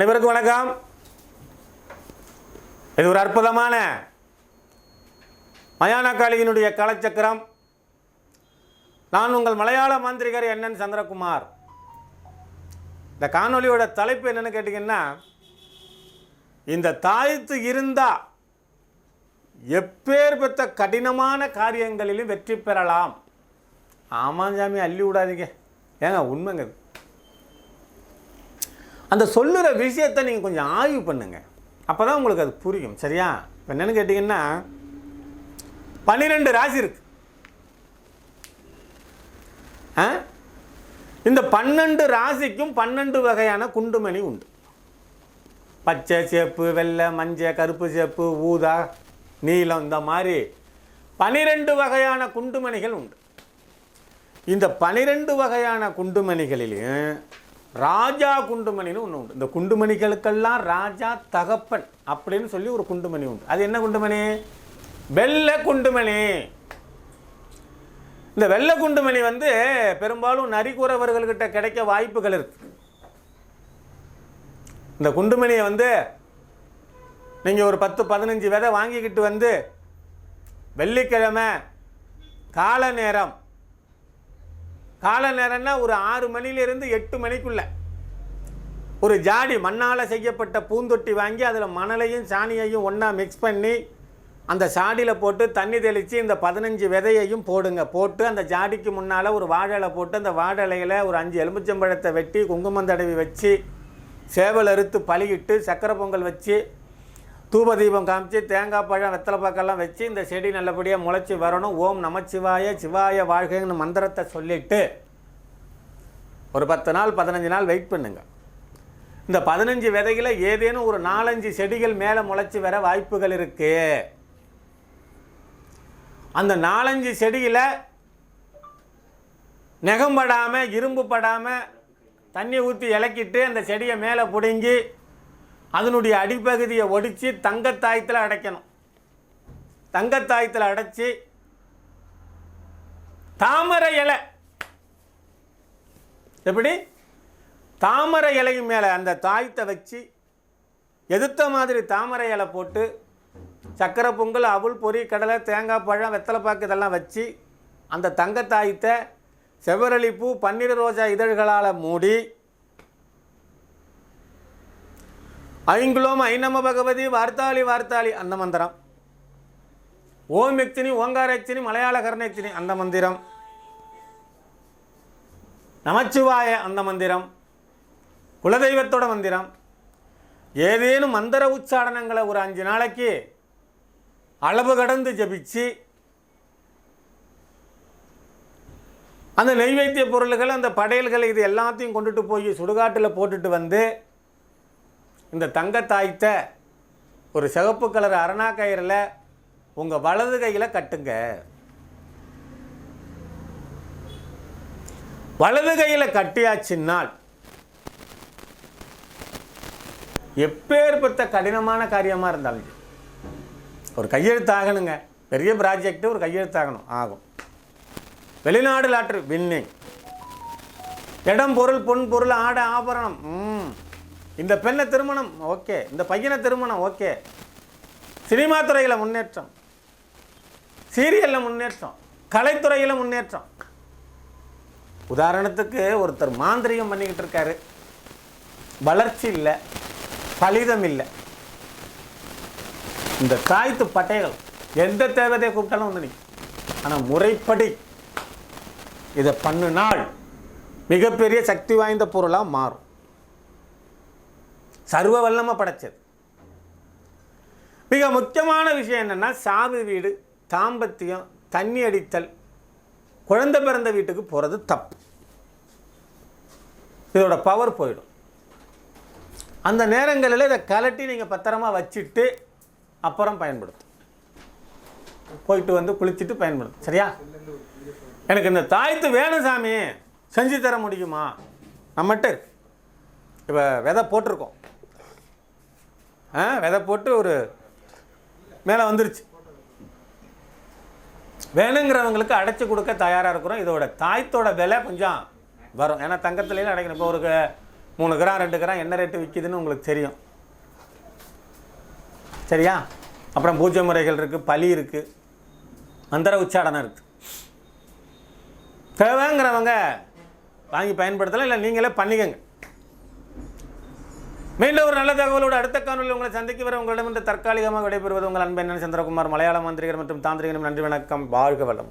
அனைவருக்கும் வணக்கம். இது ஒரு அற்புதமான மயானக்காளியினுடைய கலச்சக்கரம். நான் உங்கள் மலையாள மாந்திரிகர் என்என் சந்திரகுமார். இந்த காணொளியோட தலைப்பு என்னென்னு கேட்டிங்கன்னா இந்த தாயத்து எப்பேர் எப்பேற்பட்ட கடினமான காரியங்களிலும் வெற்றி பெறலாம். ஆமாம் சாமி அள்ளி விடாதீங்க. ஏங்க உண்மைங்க. அந்த சொல்லுற விஷயத்தை நீங்கள் கொஞ்சம் ஆய்வு பண்ணுங்கள் அப்போ தான் உங்களுக்கு அது புரியும். சரியா? இப்போ என்னென்னு கேட்டிங்கன்னா பன்னிரெண்டு ராசி இருக்கு. ஆ? இந்த பன்னெண்டு ராசிக்கும் பன்னெண்டு வகையான குண்டுமணி உண்டு. பச்சை சேப்பு வெள்ளை மஞ்சள் கருப்பு சேப்பு ஊதா நீலம் இந்த மாதிரி பனிரெண்டு வகையான குண்டுமணிகள் உண்டு. இந்த பனிரெண்டு வகையான குண்டுமணிகளிலையும் ராஜா குண்டுமணின்னு ஒன்று உண்டு. இந்த குண்டுமணிகளுக்கெல்லாம் ராஜா தகப்பன் அப்படின்னு சொல்லி ஒரு குண்டுமணி உண்டு. அது என்ன குண்டுமணி? வெள்ளை குண்டுமணி. இந்த வெள்ளை குண்டுமணி வந்து பெரும்பாலும் நரிக்குறவர்கள்கிட்ட கிடைக்க வாய்ப்புகள் இருக்கு. இந்த குண்டுமணியை வந்து நீங்கள் ஒரு பத்து பதினஞ்சு விதை வாங்கிக்கிட்டு வந்து வெள்ளிக்கிழமை கால நேரம் கால நேரம்னா ஒரு ஆறு மணிலேருந்து எட்டு மணிக்குள்ள. ஒரு ஜாடி மண்ணால் செய்யப்பட்ட பூந்தொட்டி வாங்கி அதில் மணலையும் சாணியையும் ஒன்றா மிக்ஸ் பண்ணி அந்த சாடியில் போட்டு தண்ணி தெளித்து இந்த பதினஞ்சு விதையையும் போடுங்க. போட்டு அந்த ஜாடிக்கு முன்னால் ஒரு வாழை போட்டு அந்த வாழலையில் ஒரு அஞ்சு எலுமிச்சம்பழத்தை வெட்டி குங்குமம் தடவி வச்சு சேவல் அறுத்து பழகிட்டு சக்கரை பொங்கல் வச்சு தூப தீபம் காமிச்சு தேங்காய் பழம் வெத்தலை பாக்கெல்லாம் வச்சு இந்த செடி நல்லபடியாக முளைச்சி வரணும். ஓம் நமச்சிவாய சிவாய வாழ்கைன்னு மந்திரத்தை சொல்லிவிட்டு ஒரு பத்து நாள் பதினஞ்சு நாள் வெயிட் பண்ணுங்கள் இந்த பதினஞ்சு விதையில் ஏதேனும் ஒரு நாலஞ்சு செடிகள் மேலே முளைச்சி வர வாய்ப்புகள் இருக்குது அந்த நாலஞ்சு செடியில் நெகம்படாமல் இரும்பு படாமல் தண்ணி ஊற்றி இலக்கிட்டு அந்த செடியை மேலே பிடுங்கி அதனுடைய அடிப்பகுதியை ஒடித்து தங்கத்தாயத்தில் அடைக்கணும். தங்கத்தாயத்தில் அடைச்சி தாமரை இலை. எப்படி? தாமரை இலையும் மேலே அந்த தாயத்தை வச்சு எதிர்த்த மாதிரி தாமரை இலை போட்டு சக்கரை பொங்கல் அவுள் பொரி கடலை தேங்காய் பழம் வெத்தலைப்பாக்கு இதெல்லாம் வச்சு அந்த தங்கத்தாயத்தை செவ்வரளி பூ பன்னீர் ரோஜா இதழ்களால் மூடி ஐங்குலோம் ஐநம பகவதி வார்த்தாளி வார்த்தாளி அந்த மந்திரம். ஓம் யக்தினி ஓங்கார யக்தினி மலையாள கர்ணயக்தினி அந்த மந்திரம். நமச்சிவாய அந்த மந்திரம். குலதெய்வத்தோட மந்திரம். ஏதேனும் மந்திர உச்சாரணங்களை ஒரு அஞ்சு நாளைக்கு அளவு கடந்து ஜபிச்சு அந்த நெய்வேத்திய பொருள்கள் அந்த படையல்கள் இது எல்லாத்தையும் கொண்டுட்டு போய் சுடுகாட்டில் போட்டுட்டு வந்து இந்த தங்கத்தாய்த்த ஒரு சிவப்பு கலர் அரணா கயிறில் உங்கள் வலது கையில் கட்டுங்க. வலது கையில் கட்டியாச்சுன்னால் எப்பேற்பட்ட கடினமான காரியமாக இருந்தாலும் ஒரு கையெழுத்து ஆகணுங்க. பெரிய ப்ராஜெக்ட்டு ஒரு கையெழுத்து ஆகணும். ஆகும். வெளிநாடு லாட்ரி வின்னிங் இடம் பொருள் பொன் பொருள் ஆடை ஆபரணம். ம். இந்த பெண்ணை திருமணம் ஓகே. இந்த பையனை திருமணம் ஓகே. சினிமா துறையில் முன்னேற்றம். சீரியலில் முன்னேற்றம். கலைத்துறையில் முன்னேற்றம். உதாரணத்துக்கு ஒருத்தர் மாந்திரிகம் பண்ணிக்கிட்டு இருக்காரு. வளர்ச்சி இல்லை. பலிதம் இல்லை. இந்த தாய்த்து பட்டைகள் எந்த தேவதையை கூப்பிட்டாலும் வந்து நிற்கும் ஆனால் முறைப்படி இதை பண்ணினால் மிகப்பெரிய சக்தி வாய்ந்த பொருளாக மாறும். சர்வ வல்லமை படைச்சது. மிக முக்கியமான விஷயம் என்னென்னா சாவு வீடு தாம்பத்தியம் தண்ணி அடித்தல் குழந்தை பிறந்த வீட்டுக்கு போகிறது தப்பு. இதோட பவர் போயிடும். அந்த நேரங்களில் இதை கலட்டி நீங்கள் பத்திரமா வச்சுட்டு அப்புறம் பயன்படுத்தும் போயிட்டு வந்து குளிச்சுட்டு பயன்படுத்தும் சரியா? எனக்கு இந்த தாய்த்து வேணும் சாமி செஞ்சு தர முடியுமா? நம்மகிட்ட இப்போ விதை போட்டிருக்கோம். ஆ விதை போட்டு ஒரு மேலே வந்துருச்சு. வேணுங்கிறவங்களுக்கு அடைச்சி கொடுக்க தயாராக இருக்கிறோம். இதோட தாய்த்தோட விலை கொஞ்சம் வரும். ஏன்னா தங்கத்துலேயும் அடைக்கணும். இப்போ ஒரு மூணு கிராம் ரெண்டு கிராம் என்ன ரேட்டு விற்கிதுன்னு உங்களுக்கு தெரியும். சரியா? அப்புறம் பூஜை முறைகள் இருக்குது பலி இருக்குது மந்திர உச்சாடனம் இருக்குது தேவைங்கிறவங்க வாங்கி பயன்படுத்தலாம் இல்லை நீங்களே பண்ணிக்கங்க. மீண்டும் ஒரு நல்ல தகவலோடு அடுத்த காணொலி உங்களை சந்திக்க வர உங்களிடம் இன்று தற்காலிகமாக விடைபெறுவது உங்கள் அன்பன் சந்திரகுமார் மலையாள மந்திரிகர் மற்றும் தாந்திரிகரும் நன்றி வணக்கம் வாழ்க வளம்